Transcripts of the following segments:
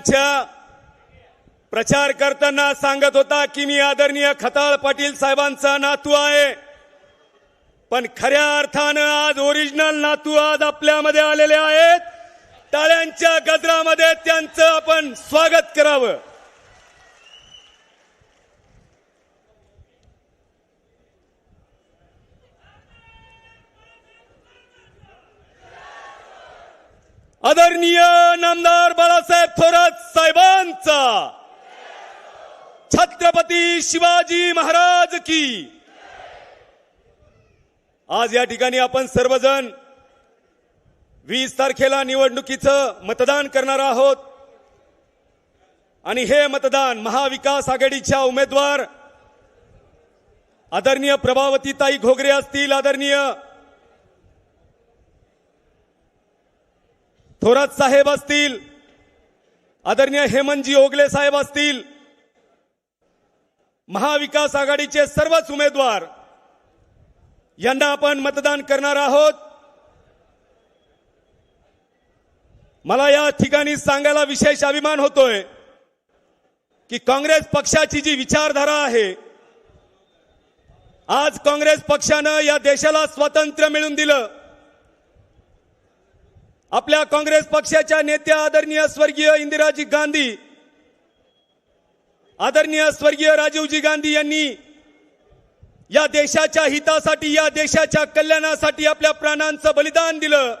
आमच्या प्रचार करताना सांगत होता की मी आदरणीय खताळ पाटील साहेबांचा नातू आहे. पण खऱ्या अर्थानं आज ओरिजिनल नातू आज आपल्यामध्ये आलेले आहेत. टाळ्यांच्या गजरामध्ये त्यांचं आपण स्वागत करावं. आदरणीय नामदार बाळासाहेब थोरात साहेबांचा. छत्रपती शिवाजी महाराज की. आज या ठिकाणी आपण सर्वजण वीस तारखेला निवडणुकीचं मतदान करणार आहोत. आणि हे मतदान महाविकास आघाडीच्या उमेदवार आदरणीय प्रभावतीताई घोगरे असतील आदरणीय थोरात साहेब असतील आदरणीय हेमंतजी ओगले साहेब असतील महाविकास आघाडीचे सर्वच उमेदवार यांना आपण मतदान करणार आहोत. मला या ठिकाणी सांगायला विशेष अभिमान होतोय की काँग्रेस पक्षाची जी विचारधारा आहे आज काँग्रेस पक्षानं या देशाला स्वातंत्र्य मिळून दिलं. आपल्या काँग्रेस पक्षाच्या नेत्या आदरणीय स्वर्गीय इंदिराजी गांधी आदरणीय स्वर्गीय राजीवजी गांधी यांनी या देशाच्या हितासाठी या देशाच्या कल्याणासाठी आपल्या प्राणांचं बलिदान दिलं.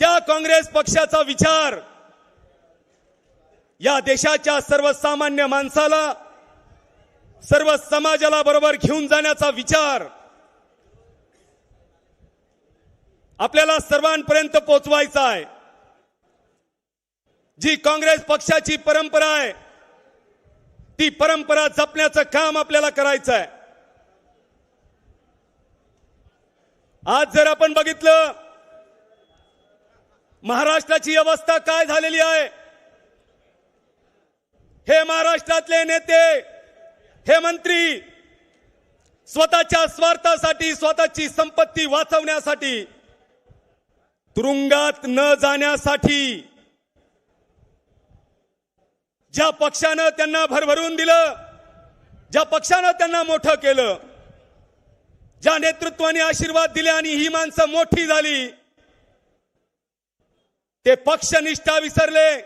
त्या काँग्रेस पक्षाचा विचार या देशाच्या सर्वसामान्य माणसाला सर्व समाजाला बरोबर घेऊन जाण्याचा विचार आपल्याला सर्वांपर्यंत पोहोचवायचा आहे. जी काँग्रेस पक्षाची परंपरा आहे ती परंपरा जपण्याचं काम आपल्याला करायचं आहे. आज जर आपण बघितलं महाराष्ट्राची अवस्था काय झालेली आहे? हे महाराष्ट्रातले नेते हे मंत्री स्वतःच्या स्वार्थासाठी स्वतःची संपत्ती वाचवण्यासाठी तुरुंगात न जाण्यासाठी ज्या पक्षानं त्यांना भरभरून दिलं ज्या पक्षानं त्यांना मोठं केलं ज्या नेतृत्वाने आशीर्वाद दिले आणि ही माणसं मोठी झाली ते पक्षनिष्ठा विसरले.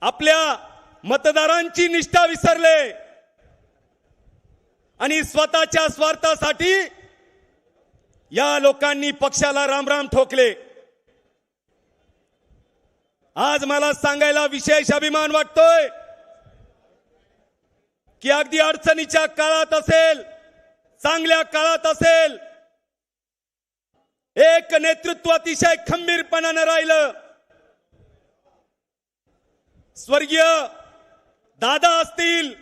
आपल्या मतदारांची निष्ठा विसरले. आणि स्वतःच्या स्वार्थासाठी या लोकांनी पक्षाला रामराम ठोकले. आज मला सांगायला विशेष अभिमान वाटतोय की अगदी अडचणीच्या काळात असेल चांगल्या काळात असेल एक नेतृत्व अतिशय खंबीरपणानं राहिलं. स्वर्गीय दादा असतील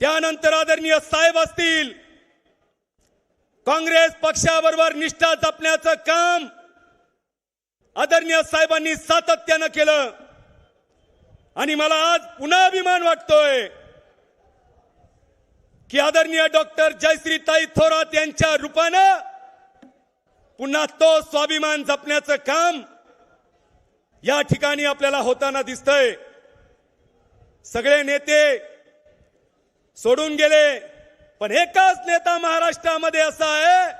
त्यानंतर आदरणीय साहेब असतील काँग्रेस पक्षाबरोबर निष्ठा जपण्याचं काम आदरणीय साहेबांनी सातत्यानं केलं. आणि मला आज पुन्हा अभिमान वाटतोय की आदरणीय डॉक्टर जयश्रीताई थोरात यांच्या रूपानं पुन्हा तो स्वाभिमान जपण्याचं काम या ठिकाणी आपल्याला होताना दिसतंय. सगळे नेते सोडून गेले. पण एकाच नेता महाराष्ट्रामध्ये असा आहे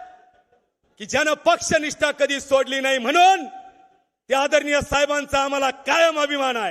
की ज्यानं पक्षनिष्ठा कधी सोडली नाही म्हणून त्या आदरणीय साहेबांचा आम्हाला कायम अभिमान आहे.